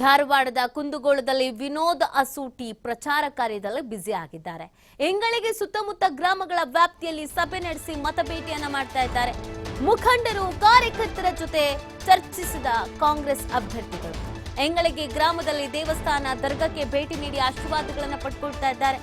ಧಾರವಾಡದ ಕುಂದಗೋಳದಲ್ಲಿ ವಿನೋದ್ ಅಸೂಟಿ ಪ್ರಚಾರ ಕಾರ್ಯದಲ್ಲಿ ಬ್ಯುಸಿ ಆಗಿದ್ದಾರೆ. ಹೆಂಗಳಿಗೆ ಸುತ್ತಮುತ್ತ ಗ್ರಾಮಗಳ ವ್ಯಾಪ್ತಿಯಲ್ಲಿ ಸಭೆ ನಡೆಸಿ ಮತಭೇಟಿಯನ್ನ ಮಾಡ್ತಾ ಇದ್ದಾರೆ. ಮುಖಂಡರು, ಕಾರ್ಯಕರ್ತರ ಜೊತೆ ಚರ್ಚಿಸಿದ ಕಾಂಗ್ರೆಸ್ ಅಭ್ಯರ್ಥಿಗಳು. ಹೆಂಗಳಿಗೆ ಗ್ರಾಮದಲ್ಲಿ ದೇವಸ್ಥಾನ, ದರ್ಗಕ್ಕೆ ಭೇಟಿ ನೀಡಿ ಆಶೀರ್ವಾದಗಳನ್ನು ಪಡ್ಕೊಳ್ತಾ ಇದ್ದಾರೆ.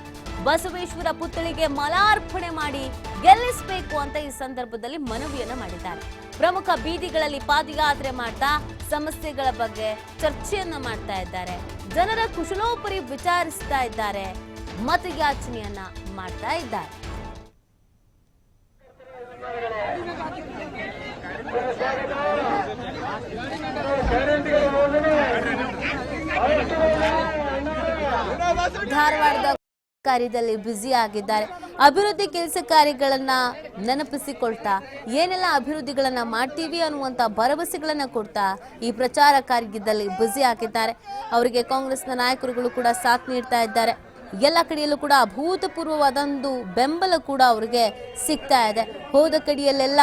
ಬಸವೇಶ್ವರ ಪುತ್ಥಳಿಗೆ ಮಲಾರ್ಪಣೆ ಮಾಡಿ ಗೆಲ್ಲಿಸಬೇಕು ಅಂತ ಈ ಸಂದರ್ಭದಲ್ಲಿ ಮನವಿಯನ್ನ ಮಾಡಿದ್ದಾರೆ. ಪ್ರಮುಖ ಬೀದಿಗಳಲ್ಲಿ ಪಾದಯಾತ್ರೆ ಮಾಡ್ತಾ ಸಮಸ್ಯೆಗಳ ಬಗ್ಗೆ ಚರ್ಚೆಯನ್ನ ಮಾಡ್ತಾ ಇದ್ದಾರೆ. ಜನರ ಕುಶಲೋಪರಿ ವಿಚಾರಿಸ್ತಾ ಇದ್ದಾರೆ. ಮತಯಾಚನೆಯನ್ನ ಮಾಡ್ತಾ ಇದ್ದಾರೆ. ಧಾರವಾಡದ ಕಾರ್ಯದಲ್ಲಿ ಬ್ಯುಸಿ ಆಗಿದ್ದಾರೆ. ಅಭಿವೃದ್ಧಿ ಕೆಲಸ ಕಾರ್ಯಗಳನ್ನ ನೆನಪಿಸಿಕೊಳ್ತಾ, ಏನೆಲ್ಲ ಅಭಿವೃದ್ಧಿಗಳನ್ನ ಮಾಡ್ತೀವಿ ಅನ್ನುವಂತ ಭರವಸೆಗಳನ್ನ ಕೊಡ್ತಾ ಈ ಪ್ರಚಾರ ಕಾರ್ಯದಲ್ಲಿ ಬ್ಯುಸಿ ಆಗಿದ್ದಾರೆ. ಅವರಿಗೆ ಕಾಂಗ್ರೆಸ್ನ ನಾಯಕರುಗಳು ಕೂಡ ಸಾಥ್ ನೀಡ್ತಾ ಇದ್ದಾರೆ. ಎಲ್ಲ ಕಡೆಯಲ್ಲೂ ಕೂಡ ಅಭೂತಪೂರ್ವವಾದೊಂದು ಬೆಂಬಲ ಕೂಡ ಅವರಿಗೆ ಸಿಗ್ತಾ ಇದೆ. ಹೋದ ಕಡೆಯಲ್ಲೆಲ್ಲ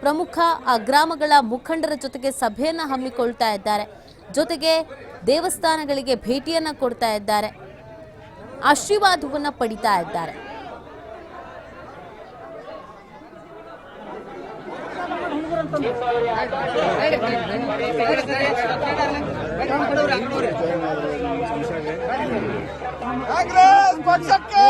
ಪ್ರಮುಖ, ಆ, ಗ್ರಾಮಗಳ ಮುಖಂಡರ ಜೊತೆಗೆ ಸಭೆಯನ್ನು ಹಮ್ಮಿಕೊಳ್ತಾ ಇದ್ದಾರೆ. ಜೊತೆಗೆ ದೇವಸ್ಥಾನಗಳಿಗೆ ಭೇಟಿಯನ್ನ ಕೊಡ್ತಾ ಇದ್ದಾರೆ. ಆಶೀರ್ವಾದವನ್ನ ಪಡಿತಾ ಇದ್ದಾರೆ. ಕಾಂಗ್ರೆಸ್ ಪಕ್ಷಕ್ಕೆ